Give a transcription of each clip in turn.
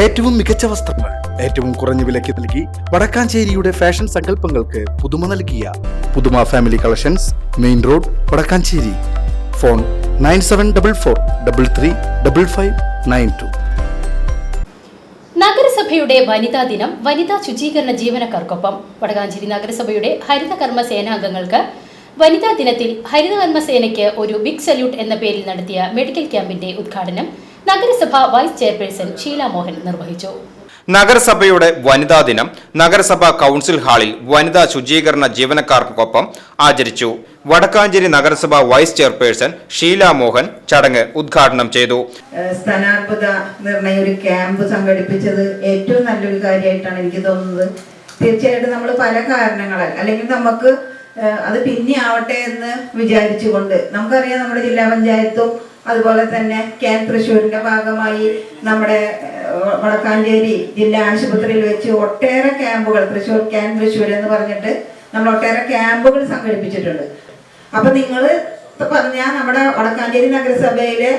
ഏറ്റവും മികച്ച വസ്ത്രങ്ങൾ ഏറ്റവും കുറഞ്ഞ വിലയ്ക്ക് നൽകി വടക്കാഞ്ചേരിയുടെ ഫാഷൻ സങ്കല്പങ്ങൾക്ക് പുതുമ നൽകിയ Puthuma family collections main road Vadakkanchery. Phone nine seven double four double three double five nine two. നഗരസഭയുടെ വനിതാ ദിനം വനിതാ ശുചീകരണ ജീവനക്കാർക്കൊപ്പം വടകാഞ്ചേരി നഗരസഭയുടെ ഹരിതകർമ്മ സേനാംഗങ്ങൾക്ക് വനിതാ ദിനത്തിൽ ഹരിതകർമ്മ സേനയ്ക്ക് ഒരു ബിഗ് സല്യൂട്ട് എന്ന പേരിൽ നടത്തിയ മെഡിക്കൽ ക്യാമ്പിന്റെ ഉദ്ഘാടനം നഗരസഭ വൈസ് ചെയർപേഴ്സൺ ഷീല മോഹൻ നിർവഹിച്ചു. നഗരസഭയുടെ വനിതാ ദിനം നഗരസഭാ കൗൺസിൽ ഹാളിൽ വനിതാ ശുചീകരണ ജീവനക്കാർക്കൊപ്പം ആചരിച്ചു. വടക്കാഞ്ചേരി നഗരസഭ വൈസ് ചെയർപേഴ്സൺ ഷീല മോഹൻ ചടങ്ങ് ഉദ്ഘാടനം ചെയ്തു. സ്ഥാനാർത്ഥത നിർണയ ഒരു ക്യാമ്പ് സംഘടിപ്പിച്ചത് ഏറ്റവും നല്ലൊരു കാര്യമായിട്ടാണ് എനിക്ക് തോന്നുന്നത്. തീർച്ചയായിട്ടും നമ്മൾ പല കാരണങ്ങളാൽ അല്ലെങ്കിൽ നമുക്ക് അത് പിന്നെ ആവട്ടെ എന്ന് വിചാരിച്ചുകൊണ്ട് നമുക്കറിയാം നമ്മുടെ ജില്ലാ പഞ്ചായത്തും അതുപോലെ തന്നെ ക്യാൻ തൃശ്ശൂരിന്റെ ഭാഗമായി നമ്മുടെ വടക്കാഞ്ചേരി ജില്ലാ ആശുപത്രിയിൽ വെച്ച് ഒട്ടേറെ ക്യാമ്പുകൾ തൃശ്ശൂർ ക്യാൻ തൃശ്ശൂർ എന്ന് പറഞ്ഞിട്ട് നമ്മൾ ഒട്ടേറെ ക്യാമ്പുകൾ സംഘടിപ്പിച്ചിട്ടുണ്ട്. അപ്പൊ നിങ്ങൾ പറഞ്ഞ നമ്മുടെ വടക്കാഞ്ചേരി നഗരസഭയിലെ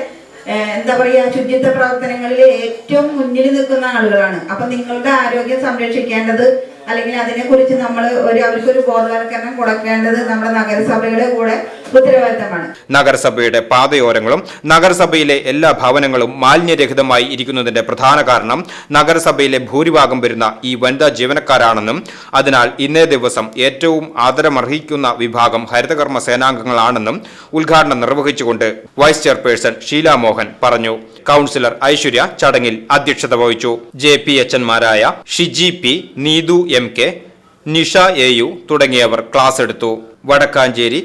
എന്താ പറയാ ശുചിത്വ പ്രവർത്തനങ്ങളിൽ ഏറ്റവും മുന്നിൽ നിൽക്കുന്ന ആളുകളാണ്. അപ്പൊ നിങ്ങളുടെ ആരോഗ്യം സംരക്ഷിക്കേണ്ടത് അല്ലെങ്കിൽ അതിനെക്കുറിച്ച് നമ്മൾ ഒരു അവർക്കൊരു ബോധവൽക്കരണം കൊടുക്കേണ്ടത് നമ്മുടെ നഗരസഭയുടെ കൂടെ ഉത്തരവാദിത്തമാണ്. നഗരസഭയുടെ പാതയോരങ്ങളും നഗരസഭയിലെ എല്ലാ ഭവനങ്ങളും മാലിന്യരഹിതമായി ഇരിക്കുന്നതിന്റെ പ്രധാന കാരണം നഗരസഭയിലെ ഭൂരിഭാഗം വരുന്ന ഈ വനിതാ ജീവനക്കാരാണെന്നും അതിനാൽ ഇന്നേ ദിവസം ഏറ്റവും ആദരമർഹിക്കുന്ന വിഭാഗം ഹരിതകർമ്മ സേനാംഗങ്ങളാണെന്നും ഉദ്ഘാടനം നിർവഹിച്ചുകൊണ്ട് വൈസ് ചെയർപേഴ്സൺ ഷീല മോഹൻ പറഞ്ഞു. കൌൺസിലർ ഐശ്വര്യ ചടങ്ങിൽ അധ്യക്ഷത വഹിച്ചു. J P എച്ചന്മാരായ Shiji P Neethu M K Nisha A U തുടങ്ങിയവർ ക്ലാസ് എടുത്തു. വടക്കാഞ്ചേരി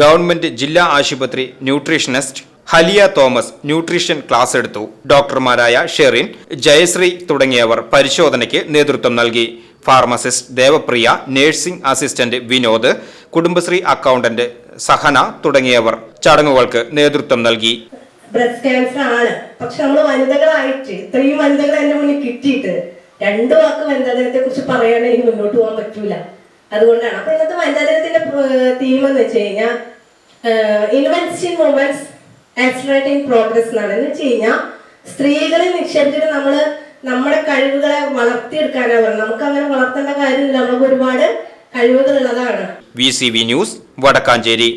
ഗവൺമെന്റ് ജില്ലാ ആശുപത്രി nutritionist Haliya Thomas nutrition class എടുത്തു. ഡോക്ടർമാരായ ഷെറിൻ ജയശ്രീ തുടങ്ങിയവർ പരിശോധനയ്ക്ക് നേതൃത്വം നൽകി. Pharmacist Devapriya nursing assistant Vinod Kudumbashree accountant Sahana തുടങ്ങിയവർ ചടങ്ങുകൾക്ക് നേതൃത്വം നൽകി. ബ്രസ്റ്റ് ക്യാൻസർ ആണ്. പക്ഷെ നമ്മൾ വനിതകളായിട്ട് ഇത്രയും വനിതകൾ എന്റെ മുന്നിൽ കിട്ടിയിട്ട് രണ്ടു വാക്ക് വനിതാ ദിനത്തെ കുറിച്ച് പറയാണ്ട് എനിക്ക് മുന്നോട്ട് പോകാൻ പറ്റൂല. അതുകൊണ്ടാണ്. അപ്പൊ ഇന്നത്തെ വനിതാ ദിനത്തിന്റെ തീം എന്ന് വെച്ച് കഴിഞ്ഞാൽ ഇൻവെൻസ് ഇൻ ആക്സിലേറ്റിംഗ് പ്രോഗ്രസ് എന്നാണ്. എന്ന് വെച്ച് കഴിഞ്ഞാൽ സ്ത്രീകളിൽ നിക്ഷേപിച്ചിട്ട് നമ്മൾ നമ്മുടെ കഴിവുകളെ വളർത്തിയെടുക്കാനാണ് പറയുന്നത്. നമുക്ക് അങ്ങനെ വളർത്തേണ്ട കാര്യമില്ല. നമുക്ക് ഒരുപാട് കഴിവുകൾ ഉള്ളതാണ് V C V news Vadakkanchery.